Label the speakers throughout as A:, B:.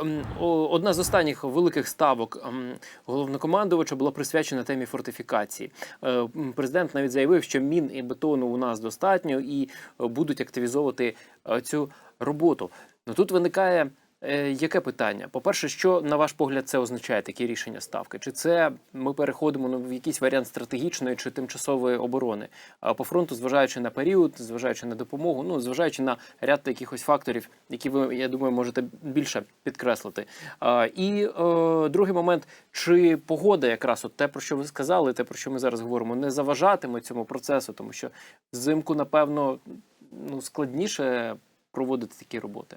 A: м, о- одна з останніх великих ставок головнокомандувача була присвячена темі фортифікації. Е, Президент навіть заявив, що мін і бетону у нас достатньо і е, будуть активізовувати е, цю роботу. Ну тут виникає. Е, Яке питання? По-перше, що на ваш погляд це означає такі рішення ставки? Чи це ми переходимо ну, в якийсь варіант стратегічної чи тимчасової оборони? По фронту, зважаючи на період, зважаючи на допомогу, ну зважаючи на ряд якихось факторів, які ви я думаю можете більше підкреслити. І е, другий момент, чи погода, якраз от те, про що ви сказали, те про що ми зараз говоримо, не заважатиме цьому процесу, тому що взимку, напевно, ну складніше проводити такі роботи.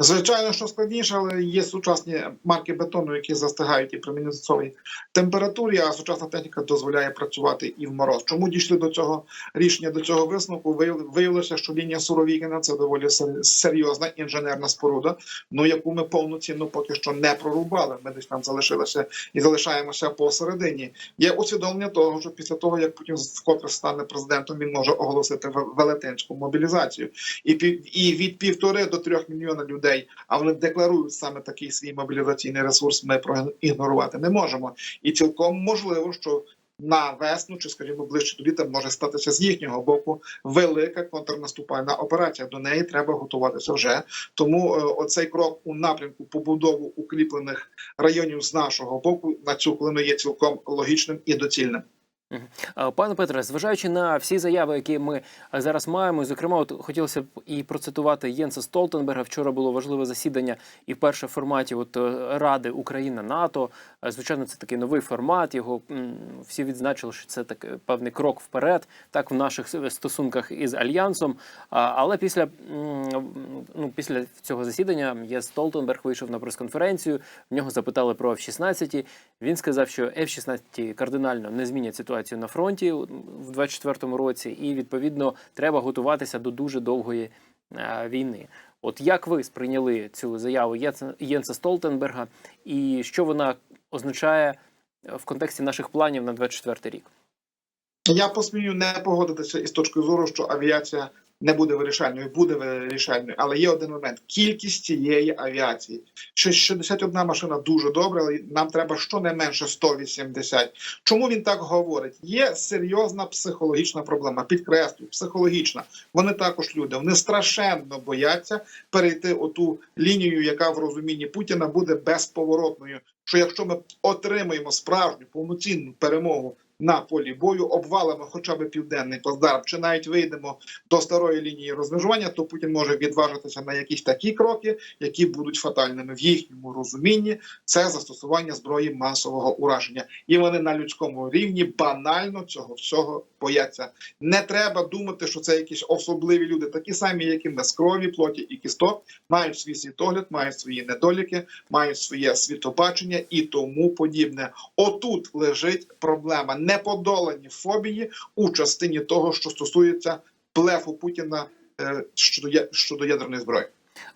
B: Звичайно, що складніше, але є сучасні марки бетону, які застигають і при мінусовій температурі, а сучасна техніка дозволяє працювати і в мороз. Чому дійшли до цього рішення, до цього висновку? Вияв- Виявилося, що лінія Суровікіна це доволі серйозна інженерна споруда, ну яку ми повноцінно поки що не прорубали. Ми десь там залишилися і залишаємося посередині. Є усвідомлення того, що після того як Путін вкотре стане президентом, він може оголосити ве- велетенську мобілізацію і і від півтори до трьох мільйона людей, а вони декларують саме такий свій мобілізаційний ресурс. Ми проігнорувати не можемо. І цілком можливо, що на весну, чи скажімо, ближче до літа може статися з їхнього боку велика контрнаступальна операція. До неї треба готуватися вже. Тому е, оцей крок у напрямку побудову укріплених районів з нашого боку на цю хвилину є цілком логічним і доцільним.
A: Пане Петре, зважаючи на всі заяви, які ми зараз маємо, зокрема, от хотілося б і процитувати Єнса Столтенберга. Вчора було важливе засідання і вперше в форматі от е, Ради Україна НАТО. Е, Звичайно, це такий новий формат. Його всі відзначили, що це так певний крок вперед, так в наших стосунках із альянсом. Але після ну після цього засідання Єнс Столтенберг вийшов на прес-конференцію. В нього запитали про F-16. Він сказав, що F-16 кардинально не змінять ситуацію на фронті в 24-му році, і відповідно треба готуватися до дуже довгої е, війни. От як ви сприйняли цю заяву Єнса Столтенберга, і що вона означає е, в контексті наших планів на 24 рік?
B: Я посмію не погодитися із точки зору, що авіація не буде вирішальною, буде вирішальною. Але є один момент: кількість цієї авіації. Ще 61 машина дуже добре, але нам треба щонайменше 180. Чому він так говорить? Є серйозна психологічна проблема. Підкреслюю, психологічна. Вони також люди. Вони страшенно бояться перейти оту лінію, яка в розумінні Путіна буде безповоротною. Що якщо ми отримаємо справжню повноцінну перемогу на полі бою, обвалимо хоча б південний плацдарм, чи навіть вийдемо до старої лінії розмежування, то Путін може відважитися на якісь такі кроки, які будуть фатальними в їхньому розумінні. Це застосування зброї масового ураження, і вони на людському рівні банально цього всього бояться. Не треба думати, що це якісь особливі люди, такі самі, як і ми з крові, плоті і кісток, мають свій світогляд, мають свої недоліки, мають своє світобачення і тому подібне. Отут лежить проблема неподолані фобії у частині того, що стосується блефу Путіна е, щодо ядерної зброї.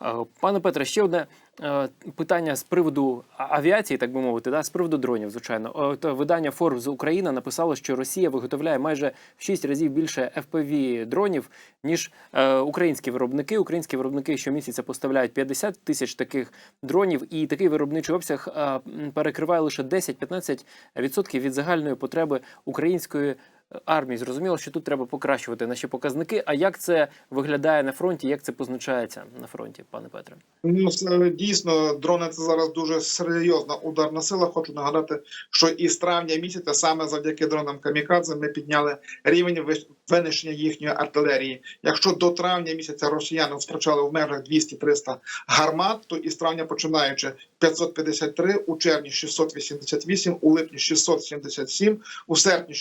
A: Е, Пане Петре, ще одне е, питання з приводу авіації, так би мовити, да, з приводу дронів, звичайно. От видання Forbes Україна написало, що Росія виготовляє майже в 6 разів більше FPV дронів, ніж е, українські виробники. Українські виробники щомісяця поставляють 50 тисяч таких дронів, і такий виробничий обсяг е, перекриває лише 10-15% від загальної потреби української е, армії. Зрозуміло, що тут треба покращувати наші показники. А як це виглядає на фронті? Як це позначається на фронті, пане Петре?
B: Ну це дійсно дрони це зараз дуже серйозна ударна сила. Хочу нагадати, що із травня місяця саме завдяки дронам Камікадзе ми підняли рівень винищення їхньої артилерії. Якщо до травня місяця росіяни втрачали в межах 200-300 гармат, то із травня починаючи 553, у червні 688, у липні 677, у серпні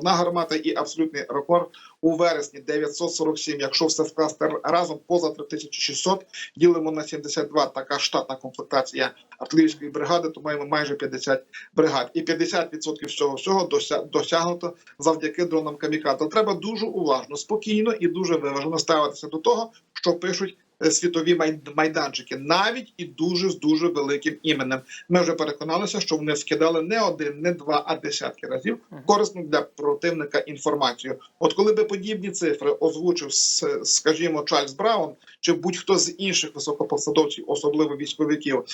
B: 691 гармата і абсолютний рекорд у вересні 947. Якщо все скласти разом поза 3600, ділимо на 72, така штатна комплектація артилерійської бригади, то маємо майже 50 бригад. І 50% всього всього досягнуто завдяки дронам камікадзе. Треба дуже уважно, спокійно і дуже виважено ставитися до того, що пишуть світові майданчики, навіть і дуже з дуже великим іменем. Ми вже переконалися, що вони скидали не один, не два, а десятки разів корисну для противника інформацію. От коли би подібні цифри озвучив, скажімо, Чарльз Браун чи будь-хто з інших високопосадовців, особливо військовиків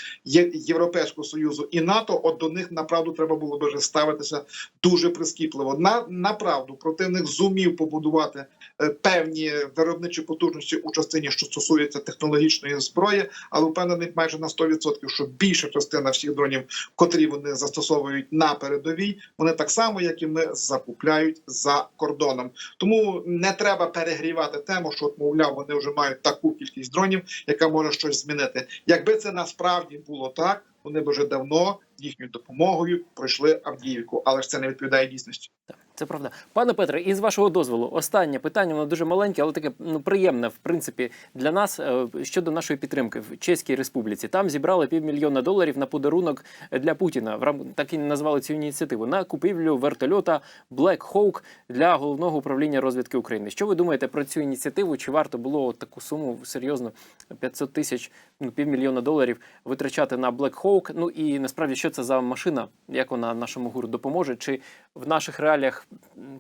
B: Європейського союзу і НАТО, от до них направду треба було би вже ставитися дуже прискіпливо. На направду противник зумів побудувати е, певні виробничі потужності у частині, що стосується технологічної зброї, але впевнений майже на 100%, що більша частина всіх дронів, котрі вони застосовують на передовій, вони так само, як і ми, закупляють за кордоном. Тому не треба перегрівати тему, що от, мовляв, вони вже мають таку кількість дронів, яка може щось змінити. Якби це насправді було так, вони б вже давно їхньою допомогою пройшли Авдіївку, але ж це не відповідає дійсності.
A: Це правда. Пане Петре, і з вашого дозволу, останнє питання, воно дуже маленьке, але таке ну приємне, в принципі, для нас е, щодо нашої підтримки в Чеській Республіці. Там зібрали півмільйона доларів на подарунок для Путіна. В так і назвали цю ініціативу на купівлю вертольота Black Hawk для головного управління розвідки України. Що ви думаєте про цю ініціативу? Чи варто було таку суму серйозно 500 тисяч, ну півмільйона доларів витрачати на Black Hawk? Ну і насправді, що це за машина? Як вона нашому гуру допоможе? Чи в наших реаліях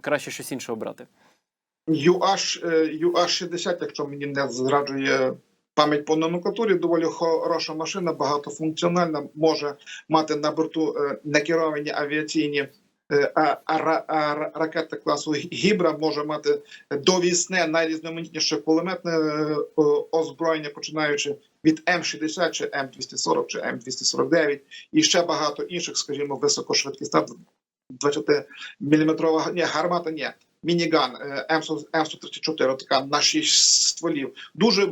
A: краще щось інше обрати?
B: UH, е, UH-60, якщо мені не зраджує пам'ять по номенклатурі, доволі хороша машина, багатофункціональна, може мати на борту е, некеровані авіаційні е, ракети класу Гібра, може мати довісне найрізноманітніше кулеметне е, озброєння, починаючи від М60 чи М240 чи М249 і ще багато інших, скажімо, високошвидкісна 20-мм ні, гармата, ні, мініган е, М134, така на 6 стволів. Дуже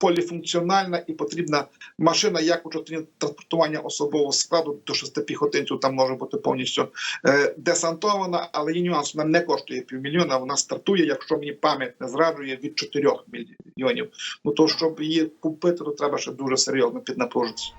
B: поліфункціональна і потрібна машина, як у частині транспортування особового складу до шести піхотинців там може бути повністю е, десантована, але її нюанс вона не коштує півмільйона. Вона стартує, якщо мені пам'ять не зраджує, від 4 мільйонів. Ну то щоб її купити, то треба ще дуже серйозно піднапружитися.